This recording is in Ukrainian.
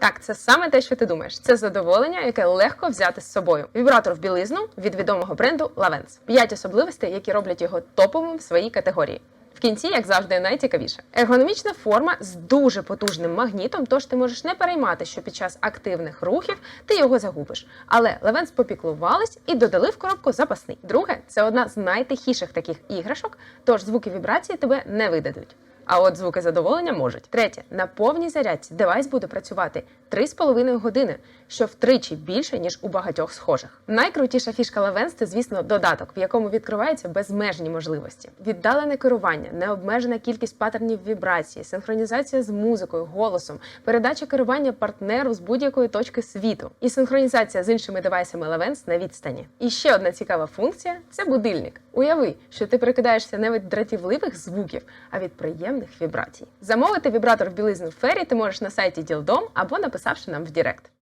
Так, це саме те, що ти думаєш. Це задоволення, яке легко взяти з собою. Вібратор в білизну від відомого бренду Lavens. П'ять особливостей, які роблять його топовим в своїй категорії. В кінці, як завжди, найцікавіше. Ергономічна форма з дуже потужним магнітом, тож ти можеш не переймати, що під час активних рухів ти його загубиш. Але Левенс попіклувались і додали в коробку запасний. Друге, це одна з найтихіших таких іграшок, тож звуки вібрації тебе не видадуть. А от звуки задоволення можуть. Третє, на повній зарядці девайс буде працювати 3,5 години, що втричі більше, ніж у багатьох схожих. Найкрутіша фішка Levens – це, звісно, додаток, в якому відкриваються безмежні можливості. Віддалене керування, необмежена кількість паттернів вібрації, синхронізація з музикою, голосом, передача керування партнеру з будь-якої точки світу і синхронізація з іншими девайсами Levens на відстані. І ще одна цікава функція це будильник. Уяви, що ти прикидаєшся не від дратівливих звуків, а від приємних вібрацій. Замовити вібратор в білизну фері ти можеш на сайті Ділдом або написавши нам в Дірект.